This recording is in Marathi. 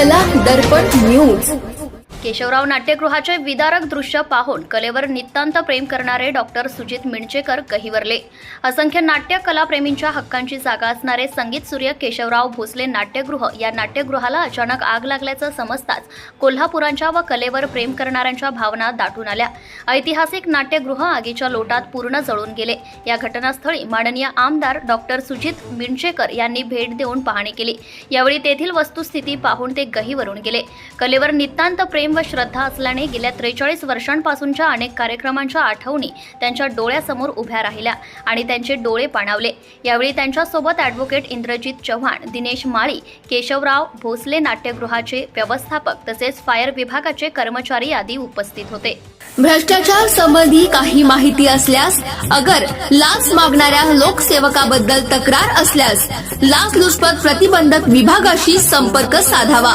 कला दर्पण न्यूज. केशवराव नाट्यगृहाचे विदारक दृश्य पाहून कलेवर नितांत प्रेम करणारे डॉक्टर सुजित मिणचेकर कहिवरले. असंख्य नाट्य कलाप्रेमींच्या हक्कांची जागा असणारे संगीत सूर्य केशवराव भोसले नाट्यगृह या नाट्यगृहाला अचानक आग लागल्याचं समजताच कोल्हापुरांच्या व कलेवर प्रेम करणाऱ्यांच्या भावना दाटून आल्या. ऐतिहासिक नाट्यगृह आगीच्या लोटात पूर्ण जळून गेले. या घटनास्थळी माननीय आमदार डॉक्टर सुजित मिणचेकर यांनी भेट देऊन पाहणी केली. यावेळी तेथील वस्तुस्थिती पाहून ते गहीवरून गेले. कलेवर नितांत प्रेम व श्रद्धा असल्याने गेल्या त्रेचाळीस वर्षांपासूनच्या अनेक कार्यक्रमांच्या आठवणी त्यांच्या डोळ्यासमोर उभ्या राहिल्या आणि त्यांचे डोळे पाणावले. यावेळी त्यांच्यासोबत ॲडव्होकेट इंद्रजित चव्हाण दिनेश माळी केशवराव भोसले नाट्यगृहाचे व्यवस्थापक तसेच फायर विभागाचे कर्मचारी आदी उपस्थित होते. भ्रष्टाचार संबंधी काही माहिती असल्यास अगर लाच मागणाऱ्या लोकसेवकाबद्दल तक्रार असल्यास लाचलुचपत प्रतिबंधक विभागाशी संपर्क साधावा.